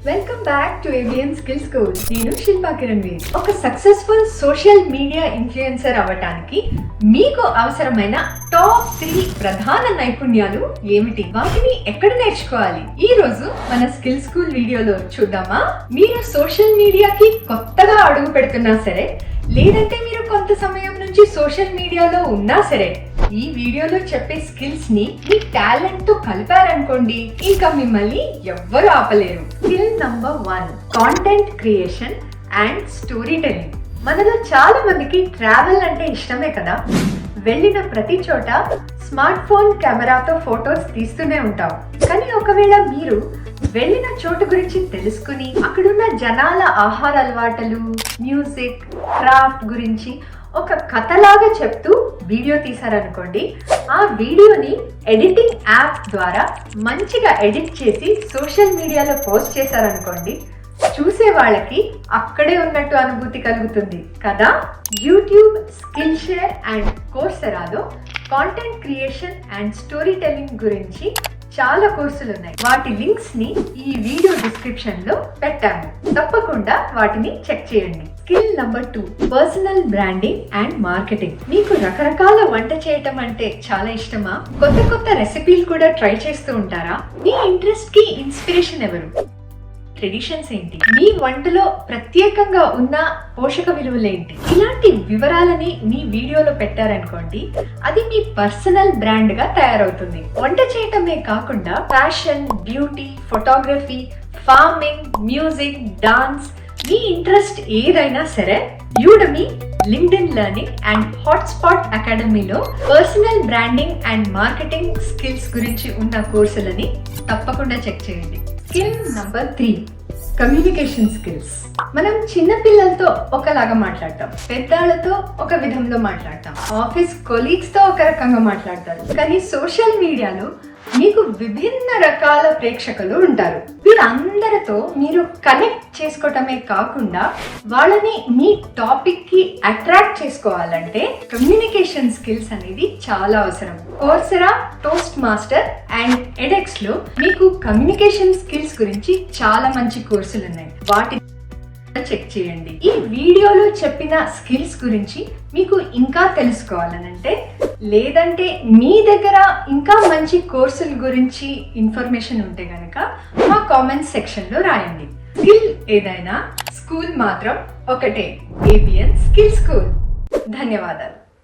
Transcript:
Welcome back to ABN skill school నేను శిల్పా కిరణ్ వీర్ ఒక successful social media influencer అవ్వటానికి మీకు అవసరమైన టాప్ త్రీ ప్రధాన నైపుణ్యాలు ఏమిటి? వాటిని ఎక్కడ నేర్చుకోవాలి? ఈ రోజు మన స్కిల్ స్కూల్ వీడియోలో చూద్దామా? మీరు సోషల్ మీడియాకి కొత్తగా అడుగు పెడుతున్నా సరే లేదంటే మీరు కొంత సమయం నుంచి సోషల్ మీడియాలో ఉన్నా సరే ఈ వీడియోలో చెప్పే స్కిల్స్ని మీ టాలెంట్తో కలిపారనుకోండి ఇంకా మిమ్మల్ని ఎవ్వరు ఆపలేరు. Skill number one content creation and story telling మనలో చాలా మందికి ట్రావెల్ అంటే ఇష్టమే కదా? వెళ్ళిన ప్రతి చోట స్మార్ట్ ఫోన్ కెమెరాతో ఫొటోస్ తీస్తూనే ఉంటాం. కానీ ఒకవేళ మీరు వెళ్ళిన చోటు గురించి తెలుసుకుని అక్కడున్న జనాల ఆహార అలవాటలు మ్యూజిక్ క్రాఫ్ట్ గురించి ఒక కథలాగా చెప్తూ వీడియో తీశారనుకోండి. ఆ వీడియోని ఎడిటింగ్ యాప్ ద్వారా మంచిగా ఎడిట్ చేసి సోషల్ మీడియాలో పోస్ట్ చేశారనుకోండి చూసే వాళ్ళకి అక్కడే ఉన్నట్టు అనుభూతి కలుగుతుంది కదా? YouTube skill share and కోర్సెరాలో content creation and story telling గురించి చాలా కోర్సులు ఉన్నాయి. వాటి లింక్స్ని ఈ వీడియో డిస్క్రిప్షన్లో పెట్టాము తప్పకుండా వాటిని చెక్ చేయండి. Skill number two personal branding and marketing మీకు రకరకాల వంట చేయటం అంటే చాలా ఇష్టమా? కొత్త కొత్త రెసిపీలు కూడా ట్రై చేస్తూ ఉంటారా? మీ ఇంట్రెస్ట్కి ఇన్స్పిరేషన్ ఎవరు? ట్రెడిషన్స్ ఏంటి? మీ వంటలో ప్రత్యేకంగా ఉన్న పోషక విలువలు ఏంటి? ఇలాంటి వివరాలని మీ వీడియోలో పెట్టారనుకోండి అది మీ పర్సనల్ బ్రాండ్గా తయారవుతుంది. వంట చేయటమే కాకుండా fashion beauty photography farming music dance మీ ఇంట్రెస్ట్ ఏదైనా సరే Udemy LinkedIn learning and HubSpot అకాడమీలో personal branding and marketing skills గురించి ఉన్న కోర్సులని తప్పకుండా చెక్ చేయండి. Skill number three communication skills మనం చిన్న పిల్లలతో ఒకలాగా మాట్లాడతాం. పెద్దాళ్ళతో ఒక విధంలో మాట్లాడతాం. ఆఫీస్ కొలీగ్స్తో ఒక రకంగా మాట్లాడతారు. కానీ సోషల్ మీడియాలో మీకు విభిన్న రకాల ప్రేక్షకులు ఉంటారు. వీరందరితో మీరు కనెక్ట్ చేసుకోవటమే కాకుండా వాళ్ళని మీ టాపిక్కి అట్రాక్ట్ చేసుకోవాలంటే కమ్యూనికేషన్ స్కిల్స్ అనేది చాలా అవసరం. కోర్సెరా టోస్ట్ మాస్టర్ అండ్ ఎడెక్స్లో మీకు కమ్యూనికేషన్ స్కిల్స్ గురించి చాలా మంచి కోర్సులు ఉన్నాయి. వాటి చెక్ చేయండి. ఈ వీడియోలో చెప్పిన స్కిల్స్ గురించి మీకు ఇంకా తెలుసుకోవాలనంటే లేదంటే మీ దగ్గర ఇంకా మంచి కోర్సుల గురించి ఇన్ఫర్మేషన్ ఉంటే గనక మా కామెంట్ సెక్షన్లో రాయండి. స్కిల్ ఏదైనా స్కూల్ మాత్రం ఒకటే. ABN skill school. ధన్యవాదాలు.